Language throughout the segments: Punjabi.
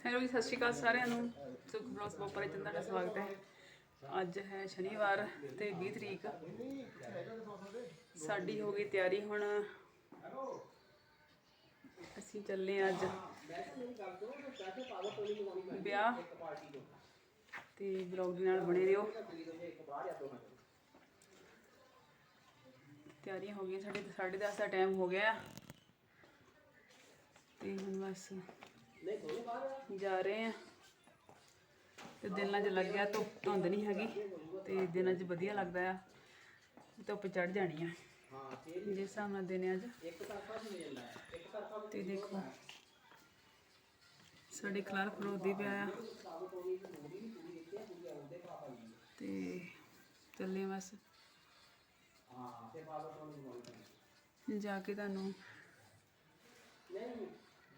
ਹੈਲੋ ਜੀ, ਸਤਿ ਸ਼੍ਰੀ ਅਕਾਲ ਸਾਰਿਆਂ ਨੂੰ। ਸੁਖ ਬਲੌਸ ਬੋਪਰ ਵਿੱਚ ਤੁਹਾਡਾ ਸਵਾਗਤ ਹੈ। ਅੱਜ ਹੈ ਸ਼ਨੀਵਾਰ ਤੇ 20 ਤਰੀਕ। ਸਾਡੀ ਹੋ ਗਈ ਤਿਆਰੀ ਹੁਣ। ਅਸੀਂ ਚੱਲੇ ਹਾਂ ਅੱਜ ਵਿਆਹ। ਤੇ ਬਲੌਗ ਦੇ ਨਾਲ ਬਣੇ ਰਹੋ। ਤਿਆਰੀਆਂ ਹੋ ਗਈਆਂ, ਸਾਡੇ ਸਾਢੇ ਦਸ ਦਾ ਟਾਈਮ ਹੋ ਗਿਆ। ਆ। ਤੇ ਹੁਣ ਬਸ ਜਾ ਰਹੇ ਆ। ਤੇ ਦਿਨਾਂ 'ਚ ਲੱਗਿਆ ਧੁੱਪ ਧੁੰਦ ਨਹੀਂ ਹੈਗੀ, ਤੇ ਦਿਨਾਂ 'ਚ ਵਧੀਆ ਲੱਗਦਾ ਆ। ਧੁੱਪ ਚੜ ਜਾਣੀ ਆ। ਜਿਸ ਹਿਸਾਬ ਨਾਲ ਦਿਨ ਅੱਜ। ਤੇ ਦੇਖੋ, ਸਾਡੇ ਖਲਾਰ ਖਲੋਦੀ ਪਿਆ ਆ। ਤੇ ਚੱਲੇ ਆ ਬਸ। ਜਾ ਕੇ ਤੁਹਾਨੂੰ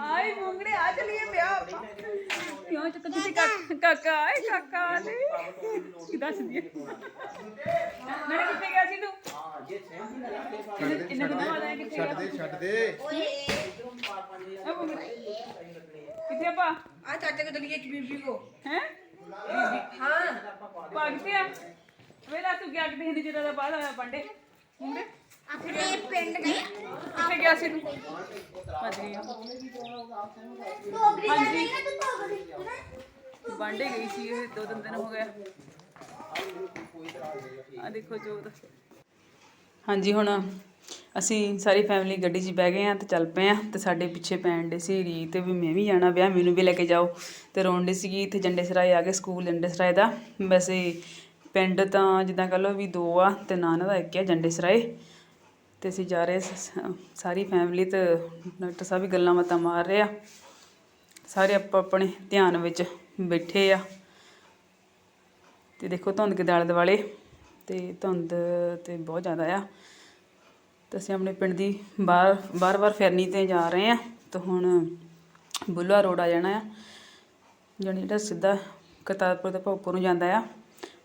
ਆਏ ਮੁੰਗੜੇ ਆ ਚਲੀਏ ਵਿਆਹ ਆਪਾਂ। ਕਿਉਂ ਚੱਕ ਤੁਸੀਂ ਕਾਕਾ ਆਏ ਕਾਕਾ ਨੇ ਕੀ ਦੱਸ ਦਈਏ ਮੈਂ ਕਿੱਥੇ ਗਿਆ ਸੀ ਤੂੰ? ਇਹਨਾਂ ਨੂੰ ਪਤਾ ਕਿੱਥੇ ਗਿਆ? ਛੱਡ ਦੇ ਛੱਡ ਦੇ। ਓਏ ਆ ਮੁੰਗੜੇ। ਕਿੱਥੇ ਆਪਾਂ ਆ ਚਾਚਾ ਕੋ ਚਲੀਏ ਕਿ ਬੀਬੀ ਕੋ। ਹੈ? ਬੀਬੀ ਹਾਂ। ਭਾਗ ਪਿਆ। ਵੇਲਾ ਤੂੰ ਗਿਆ ਕਿ ਦੇਖਦੇ ਜਿਹੜਾ ਦਾ ਬਾਅਦ ਆਇਆ ਪੰਡੇ ਆਪਣੇ ਪਿੰਡ ਗਏ ਕਿੱਥੇ ਗਿਆ ਸੀ ਤੂੰ? ਭੱਜ ਗਈ। ਟੋਕਰੀ ਲੈ ਲਈ ਨਾ ਤੂੰ ਟੋਕਰੀ ਬਾਂਡੇ ਗਈ ਸੀ ਇਹ ਦੋ ਤਿੰਨ ਦਿਨ ਹੋ ਗਏ। ਆ ਦੇਖੋ ਜੋਤ ਹਾਂਜੀ ਹੁਣ ਅਸੀਂ ਸਾਰੀ ਫੈਮਿਲੀ ਗੱਡੀ 'ਚ ਬਹਿ ਗਏ ਆ ਤੇ ਚੱਲ ਪਏ ਆ ਤੇ ਸਾਡੇ ਪਿੱਛੇ ਪੈਣ ਦੇ ਸੀ ਰੀਤ ਵੀ ਮੈਂ ਵੀ ਜਾਣਾ ਵਿਆਹ ਮੈਨੂੰ ਵੀ ਲੈ ਕੇ ਜਾਓ। ਤੇ ਰੋਣ ਡੇ ਸੀਗੀ ਇੱਥੇ ਜੰਡੇ ਸਰਾਏ ਆ ਗਏ ਸਕੂਲ ਜੰਡੇ ਸਰਾਏ ਦਾ। ਵੈਸੇ ਪਿੰਡ ਤਾਂ ਜਿੱਦਾਂ ਕਹਿ ਲਓ ਵੀ ਦੋ ਆ ਤੇ ਨਾਨਾ ਦਾ ਇੱਕ ਆ, ਜੰਡੇ ਸਰਾਏ। ਅਤੇ ਅਸੀਂ ਜਾ ਰਹੇ ਸਾਰੀ ਫੈਮਿਲੀ ਅਤੇ ਡਾਕਟਰ ਸਾਹਿਬ ਵੀ ਗੱਲਾਂ ਬਾਤਾਂ ਮਾਰ ਰਹੇ ਆ। ਸਾਰੇ ਆਪੋ, ਆਪਣੇ ਧਿਆਨ ਵਿੱਚ ਬੈਠੇ ਆ। ਤੇ ਦੇਖੋ ਧੁੰਦ ਕੇ ਦਾਲੇ ਦੁਆਲੇ, ਤੇ ਧੁੰਦ ਤੇ ਬਹੁਤ ਜ਼ਿਆਦਾ ਆ। ਤੇ ਅਸੀਂ ਆਪਣੇ ਪਿੰਡ ਦੀ ਬਾਹਰ ਬਾਰ-ਬਾਰ ਫਿਰਨੀ ਤੇ ਜਾ ਰਹੇ ਆ। ਤੇ ਹੁਣ ਬੁੱਲਾ ਰੋਡ ਆ ਜਾਣਾ ਆ। ਜਾਣੀ ਜਿਹੜਾ ਸਿੱਧਾ ਕਰਤਾਰਪੁਰ ਤੋਂ ਭੋਗਪੁਰ ਨੂੰ ਜਾਂਦਾ ਆ।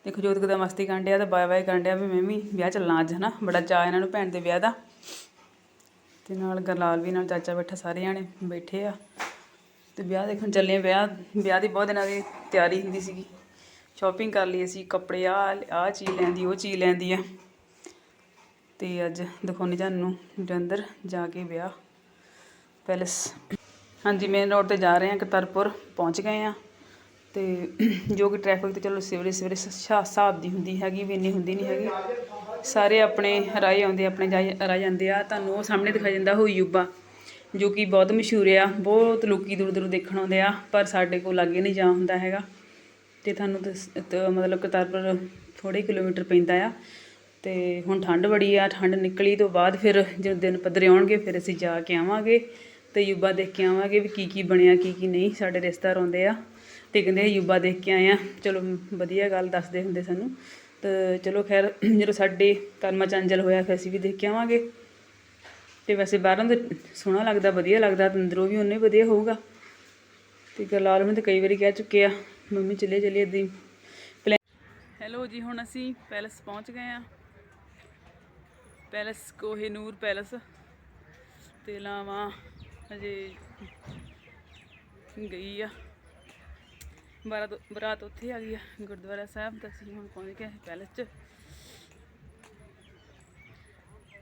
ਦੇਖੋ ਜੋਤ ਕਿਦਾ ਮਸਤੀ ਕਰਨ ਡਿਆ ਤਾਂ ਬਾਏ ਬਾਏ ਕਰਨ ਡਿਆ ਵੀ ਮੈਂ ਵੀ ਵਿਆਹ ਚੱਲਣਾ ਅੱਜ, ਹਨਾ? ਬੜਾ ਚਾਅ ਇਹਨਾਂ ਨੂੰ ਭੈਣ ਦੇ ਵਿਆਹ ਦਾ। ਤੇ ਨਾਲ ਗਰਲਾਲ ਵੀ, ਨਾਲ ਚਾਚਾ ਬੈਠਾ ਸਾਰੇ ਜਾਣੇ ਬੈਠੇ ਆ। ਤੇ ਵਿਆਹ ਦੇਖਣ ਚੱਲੇ ਆ ਵਿਆਹ ਵਿਆਹ ਦੀ ਬਹੁਤ ਦਿਨਾਂ ਦੀ ਤਿਆਰੀ ਹੁੰਦੀ ਸੀਗੀ। ਸ਼ਾਪਿੰਗ ਕਰ ਲਈ ਅਸੀਂ, ਕੱਪੜੇ ਆ ਆ ਚੀਜ਼ ਲੈਂਦੀ, ਉਹ ਚੀਜ਼ ਲੈਂਦੀ ਆ। ਤੇ ਅੱਜ ਦਿਖਾਉਣੀ ਤੁਹਾਨੂੰ, ਜਲੰਧਰ ਜਾ ਕੇ ਵਿਆਹ ਪੈਲਸ। ਹਾਂਜੀ ਮੇਨ ਰੋਡ ਤੇ ਜਾ ਰਹੇ ਹਾਂ ਕਰਤਾਰਪੁਰ ਪਹੁੰਚ ਗਏ ਆ। ਅਤੇ ਜੋ ਕਿ ਟਰੈਫਿਕ ਤਾਂ ਚਲੋ ਸਵੇਰੇ ਸਵੇਰੇ ਸ- ਹਿਸਾਬ ਦੀ ਹੁੰਦੀ ਹੈਗੀ, ਵੀ ਇੰਨੀ ਹੁੰਦੀ ਨਹੀਂ ਹੈਗੀ। ਸਾਰੇ ਆਪਣੇ ਰਾਏ ਆਉਂਦੇ, ਆਪਣੇ ਜਾਈ- ਰਾਹ ਜਾਂਦੇ ਆ। ਤੁਹਾਨੂੰ ਉਹ ਸਾਹਮਣੇ ਦਿਖਾਈ ਜਾਂਦਾ ਉਹ ਯੂਬਾ, ਜੋ ਕਿ ਬਹੁਤ ਮਸ਼ਹੂਰ ਆ। ਬਹੁਤ ਲੋਕੀ ਦੂਰ ਦੂਰ ਦੇਖਣ ਆਉਂਦੇ ਆ, ਪਰ ਸਾਡੇ ਕੋਲ ਲਾਗੇ ਨਹੀਂ ਜਾ ਹੁੰਦਾ ਹੈਗਾ। ਤੇ ਤੁਹਾਨੂੰ ਦਸ- ਮਤਲਬ ਕਰਤਾਰਪੁਰ ਥੋੜੇ ਕਿਲੋਮੀਟਰ ਪੈਂਦਾ ਆ। ਤੇ ਹੁਣ ਠੰਡ ਬੜੀ ਆ, ਠੰਡ ਨਿਕਲੀ ਤੋਂ ਬਾਅਦ ਫਿਰ ਜਦੋਂ ਦਿਨ ਪੱਧਰੇ ਆਉਣਗੇ, ਫਿਰ ਅਸੀਂ ਜਾ ਕੇ ਆਵਾਂਗੇ ਤੇ ਯੂਬਾ ਦੇਖ ਕੇ ਆਵਾਂਗੇ ਵੀ ਕੀ ਕੀ ਬਣਿਆ, ਕੀ ਕੀ ਨਹੀਂ। ਸਾਡੇ ਰਿਸ਼ਤੇਦਾਰ ਆਉਂਦੇ ਆ। ਤੇ ਕਹਿੰਦੇ ਯੂਬਾ ਦੇਖ ਕੇ ਆਏ ਆ। ਚਲੋ, ਵਧੀਆ ਗੱਲ ਦੱਸਦੇ ਹੁੰਦੇ ਸਾਨੂੰ। ਤੇ ਚਲੋ ਖੈਰ, ਜਦੋਂ ਸਾਡੇ ਕਰਮਾਂ ਚ ਹੋਇਆ, ਫਿਰ ਅਸੀਂ ਵੀ ਦੇਖ ਕੇ ਆਵਾਂਗੇ। ਤੇ ਵੈਸੇ ਬਾਹਰੋਂ ਤਾਂ ਸੋਹਣਾ ਲੱਗਦਾ, ਵਧੀਆ ਲੱਗਦਾ ਤੇ ਅੰਦਰੋਂ ਵੀ ਉਹਨੇ ਵਧੀਆ ਹੋਊਗਾ। ਤੇ ਗਰਲਾਲ ਨੂੰ ਤਾਂ ਕਈ ਵਾਰੀ ਕਹਿ ਚੁੱਕੇ ਆ, ਮੰਮੀ ਚੱਲੇ ਚੱਲੇ ਏਦਾਂ ਹੀ। ਹੈਲੋ ਜੀ, ਹੁਣ ਅਸੀਂ ਪੈਲਸ ਪਹੁੰਚ ਗਏ ਆ। Palace, Kohinoor palace. ਤੇ ਲਾਵਾਂ ਹਜੇ ਗਈ ਆ। ਬਾਰਾਤ ਬਰਾਤ ਉੱਥੇ ਆ ਗਈ ਆ, ਗੁਰਦੁਆਰਾ ਸਾਹਿਬ, ਤਾਂ ਅਸੀਂ ਹੁਣ ਪਹੁੰਚ ਗਏ ਪੈਲਸ 'ਚ।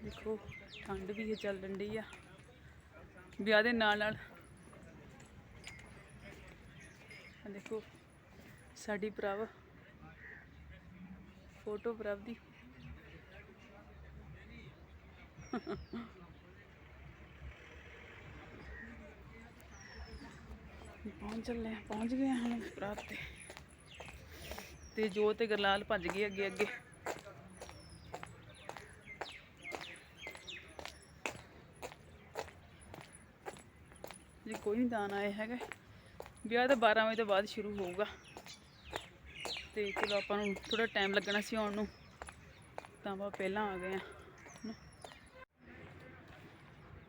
ਦੇਖੋ, ਠੰਡ ਵੀ ਹੈ ਚੱਲ ਡੰਡੀ ਆ। ਵਿਆਹ ਦੇ ਨਾਲ ਨਾਲ। ਦੇਖੋ, ਸਾਡੀ ਪ੍ਰਭ ਫੋਟੋ ਪ੍ਰਭ ਦੀ। ਪਹੁੰਚ ਚੱਲੇ ਹਾਂ, ਪਹੁੰਚ ਗਏ ਹਾਂ ਹੁਣ ਰਾਤ ਤੇ। ਤੇ ਜੋ ਤੇ ਗਰਲਾਲ ਭੱਜ ਗਏ ਅੱਗੇ ਅੱਗੇ। ਜੀ ਕੋਈ ਨਹੀਂ ਦਾਨ ਆਇਆ ਹੈਗਾ। ਵਿਆਹ ਤਾਂ 12 ਵਜੇ ਤੋਂ ਬਾਅਦ ਸ਼ੁਰੂ ਹੋਊਗਾ। ਤੇ ਚਲੋ ਆਪਾਂ ਨੂੰ ਥੋੜਾ ਟਾਈਮ ਲੱਗਣਾ ਸੀ ਆਉਣ ਨੂੰ। ਤਾਂ ਆਪਾਂ ਪਹਿਲਾਂ ਆ ਗਏ ਆ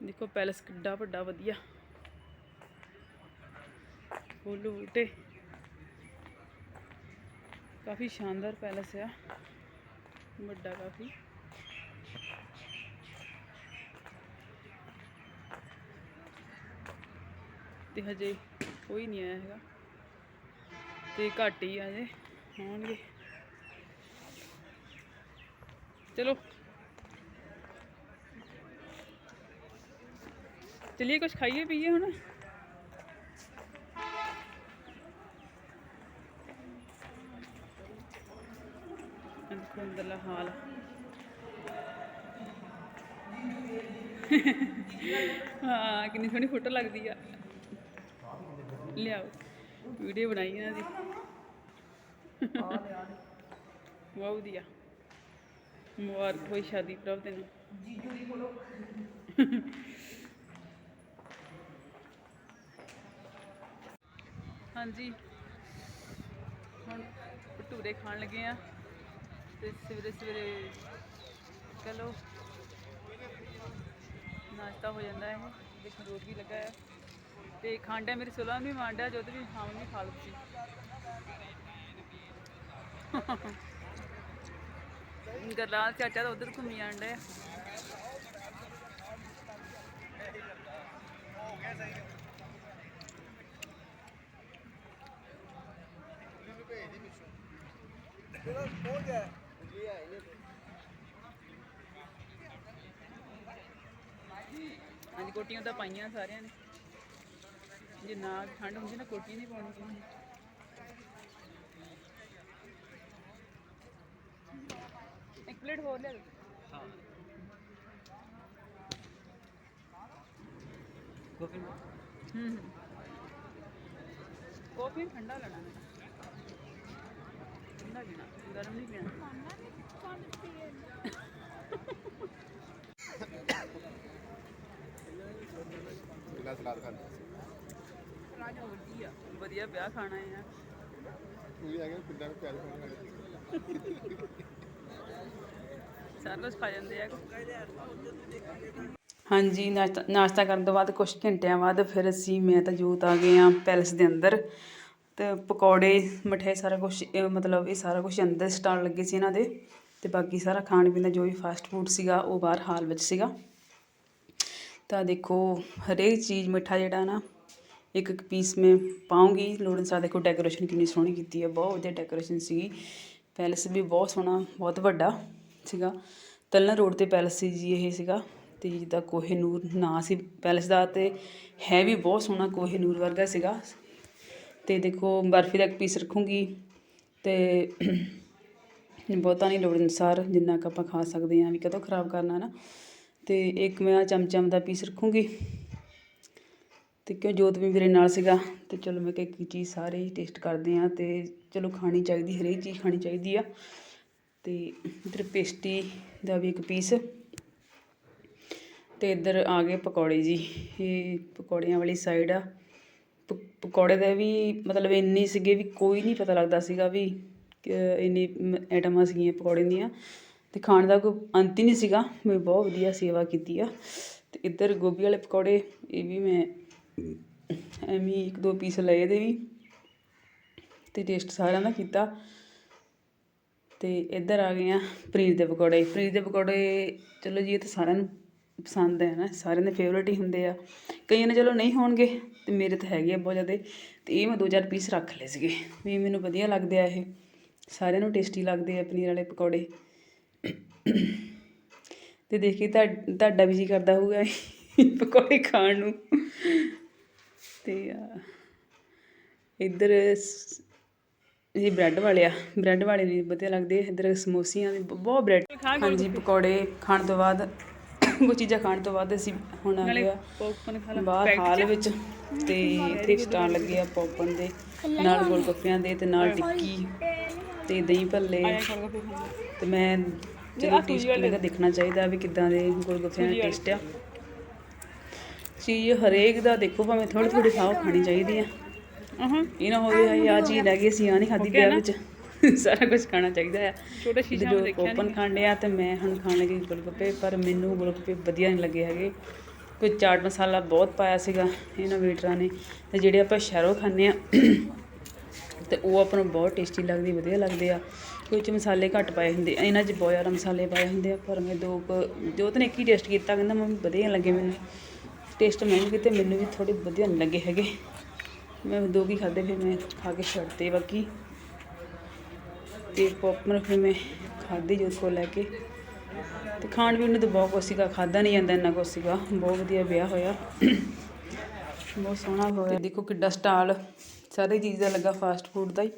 ਦੇਖੋ ਪੈਲਸ ਕਿੱਡਾ ਵੱਡਾ ਵਧੀਆ। ਫੁੱਲ ਬੂਟੇ। ਕਾਫੀ ਸ਼ਾਨਦਾਰ ਪੈਲਸ ਆ। ਵੱਡਾ ਕਾਫੀ। ਤੇ ਹਜੇ ਕੋਈ ਨਹੀਂ ਆਇਆ ਹੈਗਾ। ਤੇ ਘੱਟ ਹੀ ਆ ਜੇ ਆਉਣਗੇ। ਚਲੋ। ਚਲਿਏ ਕੁਝ ਖਾਈਏ ਪੀਏ ਹੁਣ। ਅੰਦਰਲਾ ਹਾਲ। ਹਾਂ, ਕਿੰਨੀ ਸੋਹਣੀ ਫੋਟੋ ਲੱਗਦੀ ਆ। ਲਿਆਓ, ਵੀਡੀਓ ਬਣਾਈ ਇਹਨਾਂ ਦੀ ਬਹੁਤ ਵਧੀਆ ਮੁਬਾਰਕ ਹੋਈ ਸ਼ਾਦੀ ਪ੍ਰਭ ਤੈਨੂੰ। ਹਾਂਜੀ। ਹੁਣ ਭਟੂਰੇ ਖਾਣ ਲੱਗੇ ਆ। ਤੇ ਸਵੇਰੇ ਸਵੇਰੇ ਚਲੋ ਨਾਸ਼ਤਾ ਹੋ ਜਾਂਦਾ ਹੈ ਦੇਖੋ ਰੋਜ਼ ਵੀ ਲੱਗਾ ਹੈ ਤੇ ਖਾਂਡਾ ਮੇਰੀ ਸੁਲਾ ਵੀ ਮਾਂਡਾ ਜਦ ਵੀ ਹਾਂ ਵੀ ਖਾ ਲਓ ਤੁਸੀਂ। ਗਰਲਾਲ ਚਾਚਾ ਤਾਂ ਉਧਰ ਘੁੰਮੀ ਜਾਂਦਾ ਹੈ। ਹਾਂਜੀ ਕੋਟੀਆਂ ਤਾਂ ਪਾਈਆਂ ਸਾਰਿਆਂ ਨੇ। ਜੇ ਨਾ ਠੰਡ ਹੁੰਦੀ ਨਾ ਕੋਟੀ ਨਹੀਂ ਪਾਉਣੀ ਨੇ ਇੱਕ ਪਲੇਟ ਹੋਰ ਲਿਆ ਦਿਓ। ਹੂੰ। ਹੂੰ ਕਾਫੀ ਠੰਡਾ ਲੈਣਾ। ਹੈ ਠੰਡਾ ਪੀਣਾ ਗਰਮ ਨਹੀਂ ਪੀਣਾ। ਕਿੰਨਾ ਸਲਾਦ ਖਾਂਦਾ ਰਾਜਾ ਵਧੀਆ ਵਧੀਆ ਵਿਆਹ ਖਾਣਾ ਹੈ। ਯਾਰ ਤੂੰ ਵੀ ਆ ਗਿਆ ਪਿੰਡਾਂ ਵਿੱਚ ਪਿਆਰ ਖਾਣ ਸਾਰਾ ਕੁਝ ਖਾ ਜਾਂਦੇ ਆ। ਹਾਂਜੀ ਨਾਸ਼ਤਾ ਨਾਸ਼ਤਾ ਕਰਨ ਤੋਂ ਬਾਅਦ ਕੁਝ ਘੰਟਿਆਂ ਬਾਅਦ ਫਿਰ ਅਸੀਂ ਮੈਂ ਤਾਂ ਜੋਤ ਆ ਗਏ ਆ ਪੈਲਸ ਦੇ ਅੰਦਰ। ਤੇ ਪਕੌੜੇ ਮਠਿਆਈ ਸਾਰਾ ਕੁਝ ਮਤਲਬ ਇਹ ਸਾਰਾ ਕੁਝ ਅੰਦਰ ਸਟਾਲ ਲੱਗੇ ਸੀ ਇਹਨਾਂ ਦੇ। ਤੇ ਬਾਕੀ ਸਾਰਾ ਖਾਣ ਪੀਣ ਦਾ ਜੋ ਵੀ ਫਾਸਟ ਫੂਡ ਸੀਗਾ, ਉਹ ਬਾਹਰ ਹਾਲ ਵਿੱਚ ਸੀਗਾ। ਤਾਂ ਦੇਖੋ, ਹਰੇਕ ਚੀਜ਼ ਮਿੱਠਾ ਜਿਹੜਾ ਨਾ, ਇੱਕ ਇੱਕ ਪੀਸ ਮੈਂ ਪਾਉਂਗੀ। ਲੋੜ ਅਨੁਸਾਰ ਦੇਖੋ ਡੈਕੋਰੇਸ਼ਨ ਕਿੰਨੀ ਸੋਹਣੀ ਕੀਤੀ ਹੈ ਬਹੁਤ ਵਧੀਆ ਡੈਕੋਰੇਸ਼ਨ ਸੀਗੀ। ਪੈਲਸ ਵੀ ਬਹੁਤ ਸੋਹਣਾ, ਬਹੁਤ ਵੱਡਾ ਸੀਗਾ। ਤਲਨਾ ਰੋਡ ਤੇ ਪੈਲਸ ਸੀ ਜੀ ਇਹ ਸੀਗਾ। ਤੇ ਜਿੱਦਾਂ ਕੋਹੇ ਨੂਰ ਨਾਂ ਸੀ ਪੈਲਸ ਦਾ ਤੇ ਹੈ ਵੀ ਬਹੁਤ ਸੋਹਣਾ ਕੋਹੇ ਨੂਰ ਵਰਗਾ ਸੀਗਾ। ਤੇ ਦੇਖੋ, ਬਰਫੀ ਦਾ ਇੱਕ ਪੀਸ ਰੱਖੂੰਗੀ। ਤੇ ਬਹੁਤਾ ਨਹੀਂ ਲੋੜ ਅਨੁਸਾਰ ਜਿੰਨਾ ਕੁ ਆਪਾਂ ਖਾ ਸਕਦੇ ਹਾਂ, ਵੀ ਕਦੋਂ ਖਰਾਬ ਕਰਨਾ ਨਾ। ਅਤੇ ਇੱਕ ਮੈਂ ਆਹ ਚਮਚਮ ਦਾ ਪੀਸ ਰੱਖੂੰਗੀ। ਅਤੇ ਕਿਉਂ ਜੋਤ ਵੀ ਮੇਰੇ ਨਾਲ ਸੀਗਾ ਅਤੇ ਚਲੋ ਮੈਂ ਕਿਹਾ ਇੱਕ ਚੀਜ਼ ਸਾਰੇ ਹੀ ਟੇਸਟ ਕਰਦੇ ਹਾਂ ਅਤੇ ਚਲੋ ਖਾਣੀ ਚਾਹੀਦੀ, ਹਰੇਕ ਚੀਜ਼ ਖਾਣੀ ਚਾਹੀਦੀ ਆ। ਅਤੇ ਇੱਧਰ ਪੇਸਟੀ ਦਾ ਵੀ ਇੱਕ ਪੀਸ ਅਤੇ ਇੱਧਰ ਆ ਗਏ ਪਕੌੜੇ ਜੀ, ਇਹ ਪਕੌੜਿਆਂ ਵਾਲੀ ਸਾਈਡ ਆ। ਪਕੌੜੇ ਦੇ ਵੀ ਮਤਲਬ ਇੰਨੇ ਸੀਗੇ ਵੀ ਕੋਈ ਨਹੀਂ ਪਤਾ ਲੱਗਦਾ ਸੀਗਾ ਵੀ ਇੰਨੀ ਆਈਟਮਾਂ ਸੀਗੀਆਂ ਪਕੌੜੇ ਦੀਆਂ ਅਤੇ ਖਾਣ ਦਾ ਕੋਈ ਅੰਤ ਹੀ ਨਹੀਂ ਸੀਗਾ। ਮੈਂ ਬਹੁਤ ਵਧੀਆ ਸੇਵਾ ਕੀਤੀ ਆ। ਅਤੇ ਇੱਧਰ ਗੋਭੀ ਵਾਲੇ ਪਕੌੜੇ, ਇਹ ਵੀ ਮੈਂ ਐਵੇਂ ਇੱਕ ਦੋ ਪੀਸ ਲਏ ਇਹਦੇ ਵੀ ਅਤੇ ਟੇਸਟ ਸਾਰਿਆਂ ਦਾ ਕੀਤਾ। ਅਤੇ ਇੱਧਰ ਆ ਗਏ ਆ ਪਨੀਰ ਦੇ ਪਕੌੜੇ। ਪਨੀਰ ਦੇ ਪਕੌੜੇ, ਚਲੋ ਜੀ, ਇਹ ਤਾਂ ਸਾਰਿਆਂ ਨੂੰ ਪਸੰਦ ਹੈ ਨਾ, ਸਾਰਿਆਂ ਦੇ ਫੇਵਰੇਟ ਹੀ ਹੁੰਦੇ ਆ। ਕਈਆਂ ਨੇ ਚਲੋ ਨਹੀਂ ਹੋਣਗੇ ਤੇ ਮੇਰੇ ਤਾਂ ਹੈਗੇ ਆ ਬਹੁਤ ਜ਼ਿਆਦਾ। ਤੇ ਇਹ ਮੈਂ ਦੋ ਚਾਰ ਪੀਸ ਰੱਖ ਲਏ ਸੀਗੇ। ਵੀ ਮੈਨੂੰ ਵਧੀਆ ਲੱਗਦੇ ਆ ਇਹ। ਸਾਰਿਆਂ ਨੂੰ ਟੇਸਟੀ ਲੱਗਦੇ ਆ ਪਨੀਰ ਵਾਲੇ ਪਕੌੜੇ। ਤੇ ਦੇਖੀ ਤਾਂ ਤੁਹਾਡਾ ਵੀ ਜੀ ਕਰਦਾ ਹੋਊਗਾ ਪਕੌੜੇ ਖਾਣ ਨੂੰ। ਤੇ ਅਹ, ਇੱਧਰ ਇਹ ਬ੍ਰੈਡ ਵਾਲੇ ਆ ਬ੍ਰੈਡ ਵਾਲੇ ਵੀ ਵਧੀਆ ਲੱਗਦੇ ਆ। ਇੱਧਰ ਸਮੋਸੀਆਂ ਦੇ ਬਹੁਤ ਬ੍ਰੈਡ ਹਾਂਜੀ ਪਕੌੜੇ ਖਾਣ ਤੋਂ ਬਾਅਦ ਕੁਝ ਚੀਜ਼ਾਂ ਖਾਣ ਤੋਂ ਬਾਅਦ ਅਸੀਂ ਹੁਣ ਆ ਗਿਆ। ਬਾਹਰ ਹਾਲ ਵਿੱਚ ਤੇ ਇੱਥੇ ਸਟਾਲ ਲੱਗੇ ਆ ਪੌਪਨ ਦੇ ਨਾਲ ਗੋਲਗੱਪਿਆਂ ਦੇ ਤੇ ਨਾਲ ਟਿੱਕੀ। ਤੇ ਦਹੀਂ ਭੱਲੇ। ਤੇ ਮੈਂ ਚਲੋ ਟੇਸਟ ਲੱਗਾ ਦੇਖਣਾ ਚਾਹੀਦਾ ਵੀ ਕਿੱਦਾਂ ਦੇ ਗੋਲਗੱਪਿਆਂ ਦਾ ਟੇਸਟ ਆ। ਚੀਜ਼ ਹਰੇਕ ਦਾ ਦੇਖੋ ਭਾਵੇਂ ਥੋੜੀ ਥੋੜੀ ਖਾਓ ਖਾਣੀ ਚਾਹੀਦੀ ਆ। ਇਹ ਨਾ ਹੋਵੇ ਆ ਚੀਜ਼ ਲੈ ਗਈ ਸੀ ਆ ਨਹੀਂ ਖਾਦੀ ਵਿਆਹ ਵਿੱਚ। ਸਾਰਾ ਕੁਝ ਖਾਣਾ ਚਾਹੀਦਾ ਆ। ਛੋਟੇ ਸ਼ੀਸ਼ੇ ਵਿੱਚ ਦੇਖਿਆ ਓਪਨ ਖਾਣੇ ਆ ਤੇ ਮੈਂ ਹੁਣ ਖਾਣ ਲੱਗੀ ਗੋਲਗੱਪੇ ਪਰ ਮੈਨੂੰ ਗੋਲਗੱਪੇ ਵਧੀਆ ਨਹੀਂ ਲੱਗੇ ਹੈਗੇ। ਕੋਈ ਚਾਟ ਮਸਾਲਾ ਬਹੁਤ ਪਾਇਆ ਸੀਗਾ ਇਹਨਾਂ ਵੇਟਰਾਂ ਨੇ। ਤੇ ਜਿਹੜੇ ਆਪਾਂ ਸ਼ਹਿਰੋਂ ਖਾਂਦੇ ਆ ਅਤੇ ਉਹ ਆਪਾਂ ਨੂੰ ਬਹੁਤ ਟੇਸਟੀ ਲੱਗਦੀ, ਵਧੀਆ ਲੱਗਦੇ ਆ। ਕੋਈ ਚ ਮਸਾਲੇ ਘੱਟ ਪਾਏ ਹੁੰਦੇ ਆ, ਇਹਨਾਂ 'ਚ ਬਹੁਤ ਜ਼ਿਆਦਾ ਮਸਾਲੇ ਪਾਏ ਹੁੰਦੇ ਆ, ਪਰ ਮੈਂ ਦੋ ਕੁ ਜੋ ਨੇ ਇੱਕ ਹੀ ਟੇਸਟ ਕੀਤਾ, ਕਹਿੰਦਾ ਮੰਮੀ ਵਧੀਆ ਲੱਗੇ ਮੈਨੂੰ। ਟੇਸਟ ਮੈਂ ਵੀ ਕੀਤੇ ਮੈਨੂੰ ਵੀ ਥੋੜ੍ਹੇ ਵਧੀਆ ਨਹੀਂ ਲੱਗੇ ਹੈਗੇ। ਮੈਂ ਦੋ ਕੀ ਖਾਦੇ ਫਿਰ ਮੈਂ ਖਾ ਕੇ ਛੱਡਤੇ ਬਾਕੀ। ਤੇ ਪੌਪਕੌਰਨ ਫਿਰ ਮੈਂ ਖਾਧੀ ਜੋ ਕੋਲ ਲੈ ਕੇ। ਤੇ ਖਾਣ ਪੀਣ ਨੂੰ ਤਾਂ ਬਹੁਤ ਕੁਛ ਸੀਗਾ ਖਾਦਾ ਨਹੀਂ ਜਾਂਦਾ ਇੰਨਾ ਕੁਛ ਸੀਗਾ। ਬਹੁਤ ਵਧੀਆ ਵਿਆਹ ਹੋਇਆ। ਬਹੁਤ ਸੋਹਣਾ ਹੋਇਆ। ਦੇਖੋ ਕਿੱਡਾ ਸਟਾਲ ਸਾਰੀ ਚੀਜ਼ ਦਾ ਲੱਗਾ ਫਾਸਟ ਫੂਡ ਦਾ ਹੀ।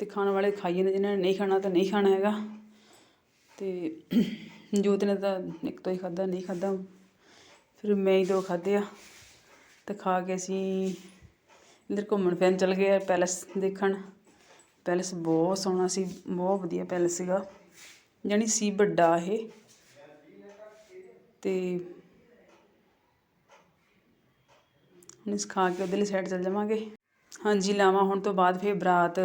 ਅਤੇ ਖਾਣ ਵਾਲੇ ਖਾਈ ਜਾਂਦੇ, ਜਿਨ੍ਹਾਂ ਨੇ ਨਹੀਂ ਖਾਣਾ ਤਾਂ ਨਹੀਂ ਖਾਣਾ ਹੈਗਾ। ਅਤੇ ਜੋਤ ਨੇ ਤਾਂ ਇੱਕ ਤੋਂ ਹੀ ਖਾਧਾ, ਨਹੀਂ ਖਾਧਾ। ਫਿਰ ਮੈਂ ਹੀ ਦੋ ਖਾਦੇ ਆ। ਤੇ ਖਾ ਕੇ ਅਸੀਂ ਇੱਧਰ ਘੁੰਮਣ ਫਿਰਨ ਚਲ ਗਏ ਆ, ਪੈਲਸ ਦੇਖਣ। ਪੈਲਸ ਬਹੁਤ ਸੋਹਣਾ ਸੀ, ਬਹੁਤ ਵਧੀਆ ਪੈਲਸ ਸੀਗਾ। ਜਾਣੀ ਸੀ ਵੱਡਾ ਇਹ। ਤੇ ਹੁਣ ਇਸ ਖਾ ਕੇ ਉਧਰਲੀ ਸਾਈਡ ਚਲ ਜਾਵਾਂਗੇ। ਹਾਂਜੀ, ਲਾਵਾਂ ਹੋਣ ਤੋਂ ਬਾਅਦ ਫਿਰ ਬਰਾਤ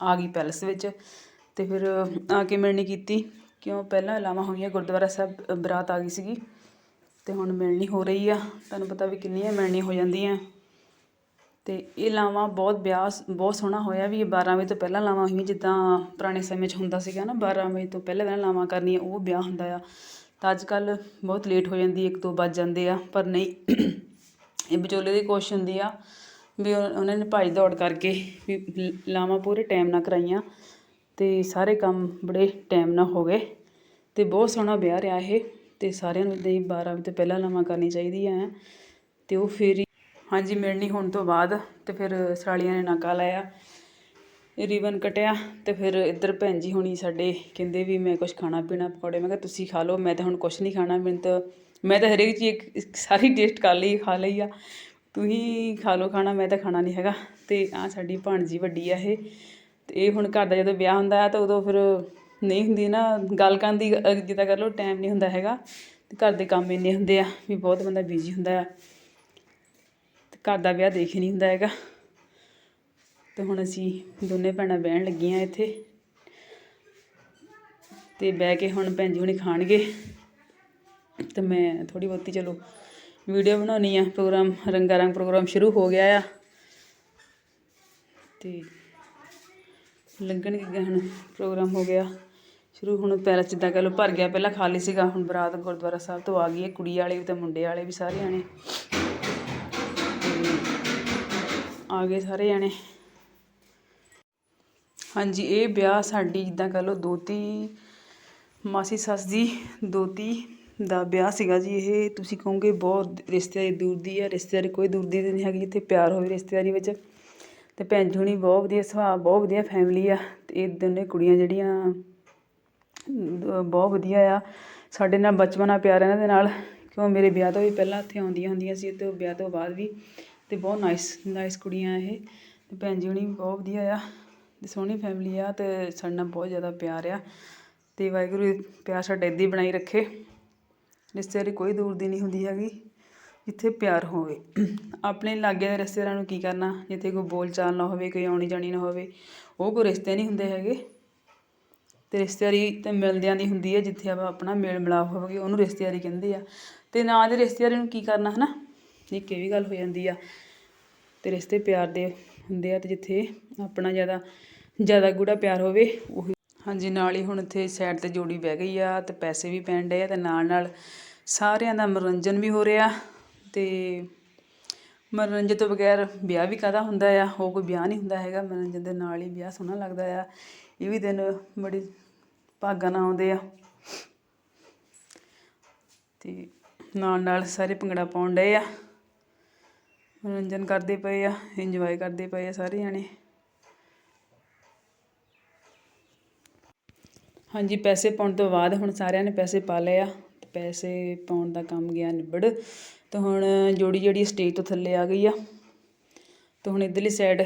ਆ ਗਈ ਪੈਲਸ ਵਿੱਚ ਅਤੇ ਫਿਰ ਆ ਕੇ ਮਿਲਣੀ ਕੀਤੀ। ਕਿਉਂ? ਪਹਿਲਾਂ ਲਾਵਾਂ ਹੋਈਆਂ ਗੁਰਦੁਆਰਾ ਸਾਹਿਬ ਬਰਾਤ ਆ ਗਈ ਸੀਗੀ ਅਤੇ ਹੁਣ ਮਿਲਣੀ ਹੋ ਰਹੀ ਆ। ਤੁਹਾਨੂੰ ਪਤਾ ਵੀ ਕਿੰਨੀਆਂ ਮਿਲਣੀ ਹੋ ਜਾਂਦੀਆਂ। ਅਤੇ ਇਹ ਲਾਵਾਂ ਬਹੁਤ ਵਿਆਹ ਬਹੁਤ ਸੋਹਣਾ ਹੋਇਆ ਵੀ ਇਹ 12 ਵਜੇ ਤੋਂ ਪਹਿਲਾਂ ਲਾਵਾਂ ਹੋਈਆਂ, ਜਿੱਦਾਂ ਪੁਰਾਣੇ ਸਮੇਂ 'ਚ ਹੁੰਦਾ ਸੀਗਾ ਨਾ 12 ਵਜੇ ਤੋਂ ਪਹਿਲਾਂ ਪਹਿਲਾਂ ਲਾਵਾਂ ਕਰਨੀਆਂ, ਉਹ ਵਿਆਹ ਹੁੰਦਾ ਆ। ਤਾਂ ਅੱਜ ਕੱਲ ਬਹੁਤ ਲੇਟ ਹੋ ਜਾਂਦੀ, ਇੱਕ ਦੋ ਵੱਜ ਜਾਂਦੇ ਆ, ਪਰ ਨਹੀਂ, ਇਹ ਵਿਚੋਲੇ ਦੀ ਕੋਸ਼ਿਸ਼ ਹੁੰਦੀ ਆ ਵੀ ਉਹਨਾਂ ਨੇ ਭਾਈ ਦੌੜ ਕਰਕੇ ਵੀ ਲ- ਲਾਵਾਂ ਪੂਰੇ ਟਾਈਮ ਨਾਲ ਕਰਾਈਆਂ ਅਤੇ ਸਾਰੇ ਕੰਮ ਬੜੇ ਟਾਈਮ ਨਾਲ ਹੋ ਗਏ ਅਤੇ ਬਹੁਤ ਸੋਹਣਾ ਵਿਆਹ ਰਿਹਾ ਇਹ ਅਤੇ ਸਾਰਿਆਂ ਨੂੰ ਦੇ 12 ਵਜੇ ਤੋਂ ਪਹਿਲਾਂ ਲਾਵਾਂ ਕਰਨੀ ਚਾਹੀਦੀ ਆ ਅਤੇ ਉਹ ਫਿਰ ਹੀ- ਹਾਂਜੀ, ਮਿਲਣੀ ਹੋਣ ਤੋਂ ਬਾਅਦ ਅਤੇ ਫਿਰ ਸਰਾਲੀਆਂ ਨੇ ਨਾਕਾ ਲਾਇਆ ਇਹ ਰੀਬਨ ਕਟਿਆ ਤੇ ਫਿਰ ਇੱਧਰ ਭੈਣ ਜੀ ਹੁਣੀ ਸਾਡੇ ਕਹਿੰਦੇ ਵੀ ਮੈਂ ਕੁਝ ਖਾਣਾ ਪੀਣਾ ਪਕੌੜੇ, ਮੈਂ ਕਿਹਾ ਤੁਸੀਂ ਖਾ ਲਓ, ਮੈਂ ਤਾਂ ਹੁਣ ਕੁਝ ਨਹੀਂ ਖਾਣਾ, ਮੈਨੂੰ ਤਾਂ, ਮੈਂ ਤਾਂ ਹਰੇਕ ਚੀਜ਼ ਇੱਕ- ਇੱਕ ਸਾਰੀ ਟੇਸਟ ਕਰ ਲਈ, ਖਾ ਲਈ ਆ। ਤੁਸੀਂ ਖਾ ਲਓ ਖਾਣਾ, ਮੈਂ ਤਾਂ ਖਾਣਾ ਨਹੀਂ ਹੈਗਾ। ਅਤੇ ਆਹ ਸਾਡੀ ਭਾਣਜੀ ਵੱਡੀ ਆ ਇਹ। ਅਤੇ ਇਹ ਹੁਣ ਘਰ ਦਾ ਜਦੋਂ ਵਿਆਹ ਹੁੰਦਾ ਆ ਤਾਂ ਉਦੋਂ ਫਿਰ ਨਹੀਂ ਹੁੰਦੀ ਨਾ, ਗੱਲ ਕਰਨ ਦੀ ਜਿੱਦਾਂ ਕਰ ਲਓ ਟਾਈਮ ਨਹੀਂ ਹੁੰਦਾ ਹੈਗਾ। ਅਤੇ ਘਰ ਦੇ ਕੰਮ ਇੰਨੇ ਹੁੰਦੇ ਆ ਵੀ ਬਹੁਤ ਬੰਦਾ ਬਿਜ਼ੀ ਹੁੰਦਾ ਆ ਅਤੇ ਘਰ ਦਾ ਵਿਆਹ ਦੇਖ ਹੀ ਨਹੀਂ ਹੁੰਦਾ ਹੈਗਾ। ਤੇ ਹੁਣ ਅਸੀਂ ਦੋਨੇ ਭੈਣਾਂ ਬਹਿਣ ਲੱਗੀਆਂ ਇੱਥੇ। ਤੇ ਬਹਿ ਕੇ ਹੁਣ ਭੈਣ ਜੀ ਹੁਣੀ ਖਾਣਗੇ। ਤੇ ਮੈਂ ਥੋੜੀ ਬਹੁਤੀ, ਚਲੋ ਵੀਡੀਓ ਬਣਾਉਣੀ ਆ, ਪ੍ਰੋਗਰਾਮ ਰੰਗਾ ਰੰਗ ਪ੍ਰੋਗਰਾਮ ਸ਼ੁਰੂ ਹੋ ਗਿਆ ਆ। ਤੇ ਲੱਗਣਗੇ ਹੁਣ, ਪ੍ਰੋਗਰਾਮ ਹੋ ਗਿਆ। ਸ਼ੁਰੂ ਹੁਣ ਪੈਲਸ ਜਿੱਦਾਂ ਕਹ ਲਓ ਭਰ ਗਿਆ, ਪਹਿਲਾਂ ਖਾਲੀ ਸੀਗਾ, ਹੁਣ ਬਰਾਤ ਗੁਰਦੁਆਰਾ ਸਾਹਿਬ ਤੋਂ ਆ ਗਈ ਹੈ ਕੁੜੀ ਵਾਲੇ ਵੀ ਤੇ ਮੁੰਡੇ ਵਾਲੇ ਵੀ ਸਾਰੇ ਆਣੇ ਆ ਗਏ ਸਾਰੇ ਜਾਣੇ। ਹਾਂਜੀ, ਇਹ ਵਿਆਹ ਸਾਡੀ ਜਿੱਦਾਂ ਕਹ ਲਓ ਦੋਤੀ ਮਾਸੀ ਸੱਸ ਦੀ, ਦੋਤੀ ਦਾ ਵਿਆਹ ਸੀਗਾ ਜੀ, ਇਹ ਤੁਸੀਂ ਕਹੋਗੇ ਬਹੁਤ ਰਿਸ਼ਤੇਦਾਰੀ ਦੂਰ ਦੀ ਹੈ, ਰਿਸ਼ਤੇਦਾਰੀ ਕੋਈ ਦੂਰ ਦੀ ਨਹੀਂ ਹੈਗੀ, ਜਿੱਥੇ ਪਿਆਰ ਹੋਵੇ ਰਿਸ਼ਤੇਦਾਰੀ ਵਿੱਚ। ਅਤੇ ਭੈਣ ਜੀ ਹੋਣੀ ਬਹੁਤ ਵਧੀਆ ਸੁਭਾਅ, ਬਹੁਤ ਵਧੀਆ ਫੈਮਿਲੀ ਆ ਅਤੇ ਇਹ ਦੋਨੇ ਕੁੜੀਆਂ ਜਿਹੜੀਆਂ ਬਹੁਤ ਵਧੀਆ ਆ। ਸਾਡੇ ਨਾਲ ਬਚਪਨ ਆ ਪਿਆਰ ਇਹਨਾਂ ਦੇ ਨਾਲ, ਕਿਉਂ ਮੇਰੇ ਵਿਆਹ ਤੋਂ ਵੀ ਪਹਿਲਾਂ ਇੱਥੇ ਆਉਂਦੀਆਂ ਹੁੰਦੀਆਂ ਸੀ ਤੇ ਵਿਆਹ ਤੋਂ ਬਾਅਦ ਵੀ ਅਤੇ ਬਹੁਤ ਨਾਈਸ ਨਾਈਸ ਕੁੜੀਆਂ ਇਹ। ਅਤੇ ਭੈਣ ਜੀ ਹੋਣੀ ਵੀ ਬਹੁਤ ਵਧੀਆ ਆ ਅਤੇ ਸੋਹਣੀ ਫੈਮਿਲੀ ਆ ਅਤੇ ਸਾਡੇ ਨਾਲ ਬਹੁਤ ਜ਼ਿਆਦਾ ਪਿਆਰ ਆ। ਅਤੇ ਵਾਹਿਗੁਰੂ, ਪਿਆਰ ਸਾਡਾ ਇੱਦਾਂ ਹੀ ਬਣਾਈ ਰੱਖੇ। ਰਿਸ਼ਤੇਦਾਰੀ ਕੋਈ ਦੂਰ ਦੀ ਨਹੀਂ ਹੁੰਦੀ ਹੈਗੀ, ਜਿੱਥੇ ਪਿਆਰ ਹੋਵੇ। ਆਪਣੇ ਲਾਗੇ ਦੇ ਰਿਸ਼ਤੇਦਾਰਾਂ ਨੂੰ ਕੀ ਕਰਨਾ, ਜਿੱਥੇ ਕੋਈ ਬੋਲ ਚਾਲ ਨਾ ਹੋਵੇ, ਕੋਈ ਆਉਣੀ ਜਾਣੀ ਨਾ ਹੋਵੇ, ਉਹ ਕੋਈ ਰਿਸ਼ਤੇ ਨਹੀਂ ਹੁੰਦੇ ਹੈਗੇ। ਅਤੇ ਰਿਸ਼ਤੇਦਾਰੀ ਤਾਂ ਮਿਲਦਿਆਂ ਦੀ ਹੁੰਦੀ ਹੈ, ਜਿੱਥੇ ਆਪਾਂ ਆਪਣਾ ਮੇਲ ਮਿਲਾਪ ਹੋਵੇ, ਉਹਨੂੰ ਰਿਸ਼ਤੇਦਾਰੀ ਕਹਿੰਦੇ ਆ। ਅਤੇ ਨਾ ਦੇ ਰਿਸ਼ਤੇਦਾਰੀ ਨੂੰ ਕੀ ਕਰਨਾ ਹੈ ਨਾ ਇੱਕ ਇਹ ਵੀ ਗੱਲ ਹੋ ਜਾਂਦੀ ਆ ਅਤੇ ਰਿਸ਼ਤੇ ਪਿਆਰ ਦੇ ਹੁੰਦੇ ਆ ਅਤੇ ਜਿੱਥੇ ਆਪਣਾ ਜ਼ਿਆਦਾ ਜ਼ਿਆਦਾ ਗੂੜਾ ਪਿਆਰ ਹੋਵੇ, ਉਹੀ ਹਾਂਜੀ, ਨਾਲ ਹੀ ਹੁਣ ਇੱਥੇ ਸਾਈਡ ਤੇ ਜੋੜੀ ਬਹਿ ਗਈ ਆ ਅਤੇ ਪੈਸੇ ਵੀ ਪੈਣ ਡਏ ਆ ਅਤੇ ਨਾਲ ਨਾਲ ਸਾਰਿਆਂ ਦਾ ਮਨੋਰੰਜਨ ਵੀ ਹੋ ਰਿਹਾ ਅਤੇ ਮਨੋਰੰਜਨ ਤੋਂ ਬਗੈਰ ਵਿਆਹ ਵੀ ਕਾਹਦਾ ਹੁੰਦਾ ਆ? ਉਹ ਕੋਈ ਵਿਆਹ ਨਹੀਂ ਹੁੰਦਾ ਹੈਗਾ। ਮਨੋਰੰਜਨ ਦੇ ਨਾਲ ਹੀ ਵਿਆਹ ਸੋਹਣਾ ਲੱਗਦਾ ਆ। ਇਹ ਵੀ ਦਿਨ ਬੜੀ ਭਾਗਾਂ ਨਾਲ ਆਉਂਦੇ ਆ। ਤੇ ਨਾਲ ਨਾਲ ਸਾਰੇ ਭੰਗੜਾ ਪਾਉਣ ਡਏ ਆ। ਮਨੋਰੰਜਨ ਕਰਦੇ ਪਏ ਆ ਇੰਜੋਏ ਕਰਦੇ ਪਏ ਆ ਸਾਰੇ ਜਾਣੇ। ਹਾਂਜੀ, ਪੈਸੇ ਪਾਉਣ ਤੋਂ ਬਾਅਦ ਹੁਣ ਸਾਰਿਆਂ ਨੇ ਪੈਸੇ ਪਾ ਲਏ ਆ ਅਤੇ ਪੈਸੇ ਪਾਉਣ ਦਾ ਕੰਮ ਗਿਆ ਨਿਬੜ ਅਤੇ ਹੁਣ ਜੋੜੀ ਜਿਹੜੀ ਸਟੇਜ ਤੋਂ ਥੱਲੇ ਆ ਗਈ ਆ ਅਤੇ ਹੁਣ ਇਧਰਲੀ ਸਾਈਡ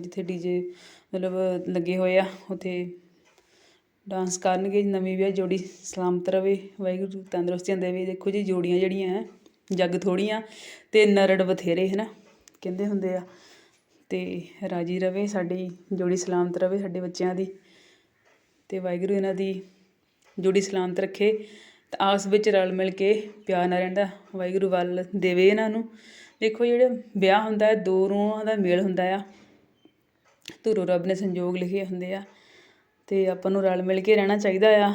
ਜਿੱਥੇ ਡੀਜੇ ਮਤਲਬ ਲੱਗੇ ਹੋਏ ਆ, ਉੱਥੇ ਡਾਂਸ ਕਰਨਗੇ, ਨਵੀਂ ਵਿਆਹ ਜੋੜੀ ਸਲਾਮਤ ਰਵੇ, ਵਾਹਿਗੁਰੂ ਤੰਦਰੁਸਤੀਆਂ ਦੇਵੇ, ਦੇਖੋ ਜੀ ਜੋੜੀਆਂ ਜਿਹੜੀਆਂ ਹੈ ਜੱਗ ਥੋੜੀਆਂ, ਤੇ ਨਰੜ ਬਥੇਰੇ ਹੈ ਨਾ ਕਹਿੰਦੇ ਹੁੰਦੇ ਆ, ਤੇ ਰਾਜੀ ਰਵੇ, ਸਾਡੀ ਜੋੜੀ ਸਲਾਮਤ ਰਵੇ ਸਾਡੇ ਬੱਚਿਆਂ ਦੀ। ਅਤੇ ਵਾਹਿਗੁਰੂ ਇਹਨਾਂ ਦੀ ਜੋੜੀ ਸਲਾਮਤ ਰੱਖੇ ਤੇ ਆਸ ਵਿੱਚ ਰਲ ਮਿਲ ਕੇ ਪਿਆਰ ਨਾਲ ਰਹਿੰਦਾ, ਵਾਹਿਗੁਰੂ ਵੱਲ ਦੇਵੇ ਇਹਨਾਂ ਨੂੰ। ਦੇਖੋ ਜਿਹੜੇ ਵਿਆਹ ਹੁੰਦਾ ਹੈ, ਦੋ ਰੂਹਾਂ ਦਾ ਮੇਲ ਹੁੰਦਾ ਆ। ਧੁਰੋਂ ਰੱਬ ਨੇ ਸੰਜੋਗ ਲਿਖੇ ਹੁੰਦੇ ਆ ਤੇ ਆਪਾਂ ਨੂੰ ਰਲ ਮਿਲ ਕੇ ਰਹਿਣਾ ਚਾਹੀਦਾ ਆ।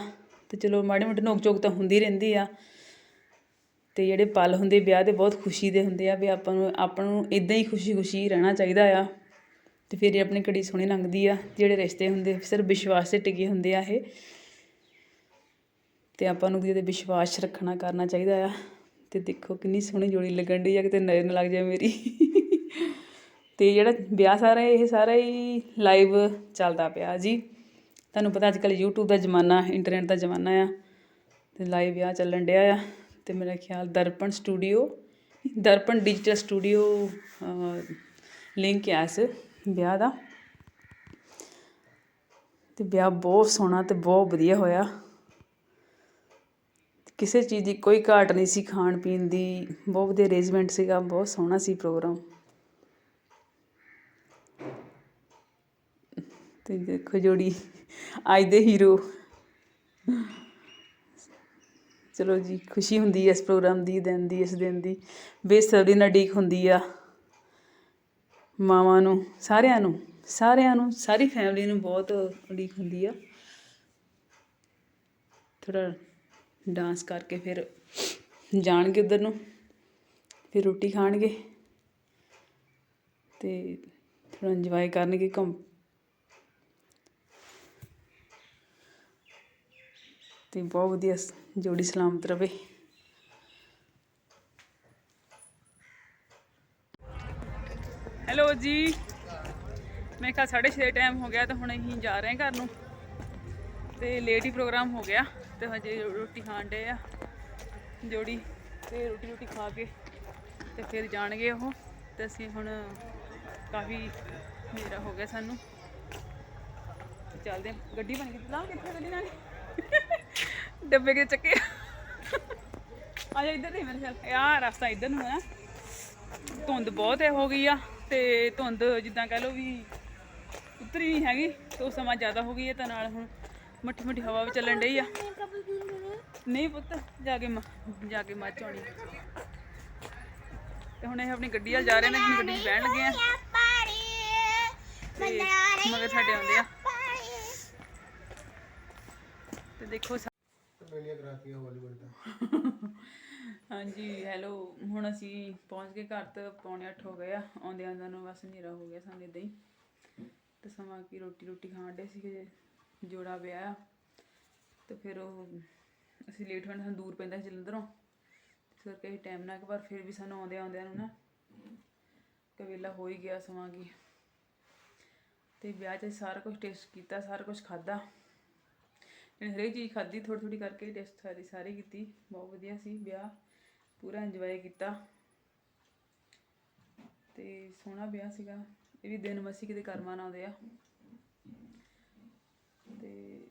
ਤੇ ਚਲੋ ਮਾੜੇ ਮੋਟੇ ਨੋਕ ਚੋਕ ਤਾਂ ਹੁੰਦੀ ਰਹਿੰਦੀ ਆ। ਤੇ ਜਿਹੜੇ ਪਲ ਹੁੰਦੇ ਵਿਆਹ ਦੇ ਬਹੁਤ ਖੁਸ਼ੀ ਦੇ ਹੁੰਦੇ ਆ ਵੀ ਆਪਾਂ ਨੂੰ ਆਪਾਂ ਨੂੰ ਇਦਾਂ ਹੀ ਖੁਸ਼ੀ-ਖੁਸ਼ੀ ਰਹਿਣਾ ਚਾਹੀਦਾ ਆ। ਤੇ ਫਿਰ ਇਹ ਆਪਣੀ ਘੜੀ ਸੋਹਣੀ ਲੰਘਦੀ ਆ, ਜਿਹੜੇ ਰਿਸ਼ਤੇ ਹੁੰਦੇ ਸਿਰਫ ਵਿਸ਼ਵਾਸ ਤੇ ਟਿਕੇ ਹੁੰਦੇ ਆ ਇਹ। ਤੇ ਆਪਾਂ ਨੂੰ ਵੀ ਵਿਸ਼ਵਾਸ ਰੱਖਣਾ, ਕਰਨਾ ਚਾਹੀਦਾ ਆ। ਤੇ ਦੇਖੋ ਕਿੰਨੀ ਸੋਹਣੀ ਜੋੜੀ ਲੱਗਣ ਡਈ ਆ, ਕਿਤੇ ਨਜ਼ਰ ਨਾ ਲੱਗ ਜਾਏ ਮੇਰੀ। ਤੇ ਜਿਹੜਾ ਵਿਆਹ ਸਾਰਾ ਇਹ ਸਾਰਾ ਹੀ ਲਾਈਵ ਚੱਲਦਾ ਪਿਆ ਜੀ। ਤੁਹਾਨੂੰ ਪਤਾ ਅੱਜ ਕੱਲ੍ਹ YouTube ਦਾ ਜ਼ਮਾਨਾ ਇੰਟਰਨੈਟ ਦਾ ਜ਼ਮਾਨਾ ਆ। ਤੇ ਲਾਈਵ ਵਿਆਹ ਚੱਲਣ ਡਿਆ ਆ। ਤੇ ਮੇਰਾ ਖਿਆਲ Darpan studio Darpan digital studio link ਆ ਇਸ। ਵਿਆਹ ਦਾ। ਤੇ ਵਿਆਹ ਬਹੁਤ ਸੋਹਣਾ ਤੇ ਬਹੁਤ ਵਧੀਆ ਹੋਇਆ। ਕਿਸੇ ਚੀਜ਼ ਦੀ ਕੋਈ ਘਾਟ ਨਹੀਂ ਸੀ ਖਾਣ ਪੀਣ ਦੀ। ਬਹੁਤ ਵਧੀਆ ਅਰੇਂਜਮੈਂਟ ਸੀਗਾ, ਬਹੁਤ ਸੋਹਣਾ ਸੀ ਪ੍ਰੋਗਰਾਮ ਤੇ ਦੇਖੋ ਜੋੜੀ, ਅੱਜ ਦੇ ਹੀਰੋ ਚਲੋ ਜੀ, ਖੁਸ਼ੀ ਹੁੰਦੀ ਹੈ ਇਸ ਪ੍ਰੋਗਰਾਮ ਦੀ, ਦਿਨ ਦੀ, ਇਸ ਦਿਨ ਦੀ। ਬੇਸਬਰੀ ਨਾਲ ਡੀਕ ਹੁੰਦੀ ਆ। ਮਾਵਾਂ ਨੂੰ, ਸਾਰਿਆਂ ਨੂੰ ਸਾਰਿਆਂ ਨੂੰ, ਸਾਰੀ ਫੈਮਿਲੀ ਨੂੰ ਬਹੁਤ ਉਡੀਕ ਹੁੰਦੀ ਆ। ਥੋੜਾ ਡਾਂਸ ਕਰਕੇ ਫਿਰ ਜਾਣਗੇ ਉਧਰ ਨੂੰ, ਫਿਰ ਰੋਟੀ ਖਾਣਗੇ ਤੇ ਥੋੜਾ ਇੰਜੋਏ ਕਰਨਗੇ ਘੁੰਮ। ਤੇ ਬਹੁਤ ਵਧੀਆ ਜੋੜੀ ਸਲਾਮਤ ਰਵੇ। ਹੈਲੋ ਜੀ। ਮੈਂ ਕਿਹਾ 6:30 ਟਾਈਮ ਹੋ ਗਿਆ ਤਾਂ ਹੁਣ ਅਸੀਂ ਜਾ ਰਹੇ ਹਾਂ ਘਰ ਨੂੰ। ਤੇ ਲੇਟ ਹੀ ਪ੍ਰੋਗਰਾਮ ਹੋ ਗਿਆ ਤੇ ਹਜੇ ਰੋਟੀ ਖਾਣ ਡੇ ਆ। ਜੋੜੀ ਤੇ ਰੋਟੀ ਰੋਟੀ ਖਾ ਕੇ ਤੇ ਫਿਰ ਜਾਣਗੇ ਉਹ। ਤੇ ਅਸੀਂ ਹੁਣ ਕਾਫੀ ਮੇਰਾ ਹੋ ਗਿਆ ਸਾਨੂੰ। ਚੱਲਦੇ ਹਾਂ। ਗੱਡੀ ਬਣ ਗਈ। ਲਾ ਕਿੱਥੇ ਗੱਡੀ ਨਾਲ? ਡੱਬੇ ਕੇ ਚੱਕੇ। ਆ ਜਾ ਇੱਧਰ ਨਹੀਂ ਮੇਰੇ ਖਿਆਲ। ਯਾਰ ਰਸਤਾ ਇੱਧਰ ਨੂੰ ਹੈ ਧੁੰਦ ਬਹੁਤ ਹੋ ਗਈ ਆ। ਤੇ ਧੁੰਦ ਜਿੱਦਾਂ ਕਹਿ ਲਓ ਵੀ ਉਤਰੀ ਨਹੀਂ ਹੈਗੀ ਤੇ ਉਹ ਸਮਾਂ ਜ਼ਿਆਦਾ ਹੋ ਗਈ ਹੈ ਤਾਂ ਨਾਲ ਹੁਣ ਮੱਠੀ ਮੱਠੀ ਹਵਾ ਵੀ ਚੱਲਣ ਡਈ ਆ। ਨਹੀਂ ਪੁੱਤ ਜਾ ਕੇ ਮ- ਜਾ ਕੇ ਮੱਝ ਆਉਣੀ। ਤੇ ਹੁਣ ਇਹ ਆਪਣੀ ਗੱਡੀ ਵੱਲ ਜਾ ਰਹੇ ਨੇ ਗੱਡੀ 'ਚ ਬਹਿਣ ਲੱਗੇ ਆ। ਤੇ ਮਗਰ ਸਾਡੇ ਆਉਂਦੇ ਆ। ਤੇ ਦੇਖੋ ਸਾ- ਮੇਲੀਆਂ ਕਰਾਤੀਆਂ ਹਾਲੀਵੁੱਡ ਦਾ। ਹਾਂਜੀ ਹੈਲੋ ਹੁਣ ਅਸੀਂ ਪਹੁੰਚ ਗਏ ਘਰ ਤੇ ਪੌਣੇ 8 ਹੋ ਗਏ ਆ। ਆਉਂਦੇ ਆਉਂਦਿਆਂ ਨੂੰ ਬਸ ਹਨੇਰਾ ਹੋ ਗਿਆ ਸਾਨੂੰ ਇਦਾਂ ਹੀ। ਤੇ ਸਮਾਂ ਕੀ ਰੋਟੀ ਰੋਟੀ ਖਾਣ ਡੇ ਸੀਗੇ, ਜੋੜਾ ਵਿਆਹ ਆ। ਤੇ ਫਿਰ ਉਹ ਅਸੀਂ ਲੇਟ ਹੋਣ ਸਾਨੂੰ ਦੂਰ ਪੈਂਦਾ ਸੀ ਜਲੰਧਰੋਂ। ਇਸ ਕਰਕੇ ਟਾਈਮ ਨਾ ਇੱਕ ਵਾਰ, ਫਿਰ ਵੀ ਸਾਨੂੰ ਆਉਂਦੇ ਆਉਂਦਿਆਂ ਨੂੰ ਨਾ ਕਵੇਲਾ ਹੋ ਹੀ ਗਿਆ ਸਮਾਂ ਕੀ। ਤੇ ਵਿਆਹ 'ਚ ਸਾਰਾ ਕੁਝ ਟੇਸਟ ਕੀਤਾ, ਸਾਰਾ ਕੁਝ ਖਾਦਾ ਜਿਹੜੀ ਹਰੇਕ ਚੀਜ਼ ਖਾਧੀ ਥੋੜੀ ਥੋੜੀ ਕਰਕੇ ਟੈਸਟ ਸਾਰੀ ਸਾਰੀ ਕੀਤੀ। ਬਹੁਤ ਵਧੀਆ ਸੀ, ਵਿਆਹ ਪੂਰਾ ਇੰਜੋਏ ਕੀਤਾ। ਤੇ ਸੋਹਣਾ ਵਿਆਹ ਸੀਗਾ। ਇਹ ਵੀ ਦਿਨ ਮਸੀ ਕਿਤੇ ਕਰਮਾਂ ਨਾਲ ਆਉਂਦੇ ਆ ਤੇ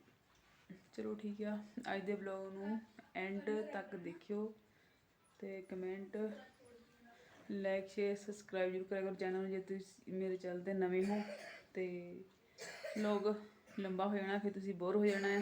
ਚਲੋ ਠੀਕ ਆ। ਅੱਜ ਦੇ ਵਲੌਗ ਨੂੰ ਐਂਡ ਤੱਕ ਦੇਖਿਓ ਤੇ ਕਮੈਂਟ ਲਾਈਕ ਸ਼ੇਅਰ ਸਬਸਕ੍ਰਾਈਬ ਜ਼ਰੂਰ ਕਰਿਆ ਕਰੋ ਚੈਨਲ ਨੂੰ ਜੇ ਤੁਸੀਂ ਮੇਰੇ ਚੈਨਲ ਤੇ ਨਵੇਂ ਹੋ ਤੇ ਲੋਗ ਲੰਬਾ ਹੋ ਜਾਣਾ, ਫਿਰ ਤੁਸੀਂ ਬੋਰ ਹੋ ਜਾਣਾ ਆ।